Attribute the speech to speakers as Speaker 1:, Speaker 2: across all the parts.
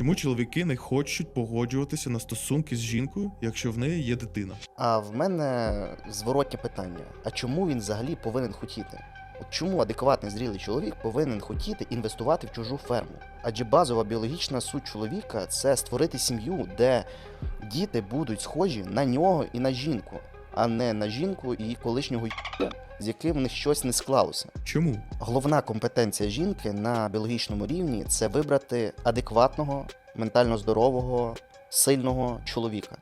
Speaker 1: Чому чоловіки не хочуть погоджуватися на стосунки з жінкою, якщо в неї є дитина?
Speaker 2: А в мене зворотнє питання: а чому він взагалі повинен хотіти? От чому адекватний зрілий чоловік повинен хотіти інвестувати в чужу ферму? Адже базова біологічна суть чоловіка це створити сім'ю, де діти будуть схожі на нього і на жінку, а не на жінку і колишнього й***а, з яким в них щось не склалося.
Speaker 1: Чому?
Speaker 2: Головна компетенція жінки на біологічному рівні це вибрати адекватного, ментально здорового, сильного чоловіка.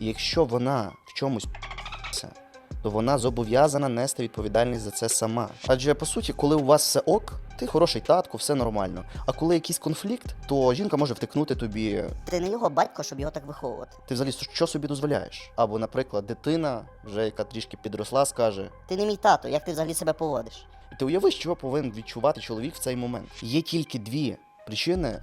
Speaker 2: І якщо вона в чомусь то вона зобов'язана нести відповідальність за це сама. Адже по суті, коли у вас все ок, ти хороший татко, все нормально. А коли якийсь конфлікт, то жінка може втикнути тобі.
Speaker 3: Ти не його батько, щоб його так виховувати.
Speaker 2: Ти взагалі що собі дозволяєш? Або, наприклад, дитина, вже яка трішки підросла, скаже:
Speaker 3: Ти не мій тато, як ти взагалі себе поводиш?
Speaker 2: Ти уяви, що повинен відчувати чоловік в цей момент. Є тільки дві причини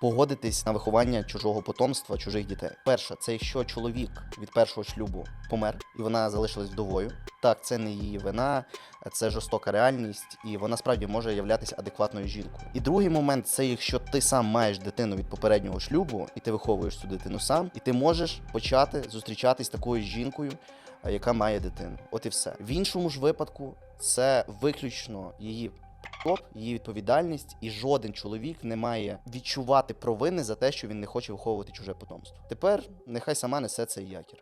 Speaker 2: погодитись на виховання чужого потомства, чужих дітей. Перша це якщо чоловік від першого шлюбу помер і вона залишилась вдовою. Так, це не її вина, це жорстока реальність, і вона справді може являтися адекватною жінкою. І другий момент це якщо ти сам маєш дитину від попереднього шлюбу, і ти виховуєш цю дитину сам, і ти можеш почати зустрічатись такою жінкою, яка має дитину. От і все. В іншому ж випадку це виключно її топ, її відповідальність, і жоден чоловік не має відчувати провини за те, що він не хоче виховувати чуже потомство. Тепер нехай сама несе цей якір.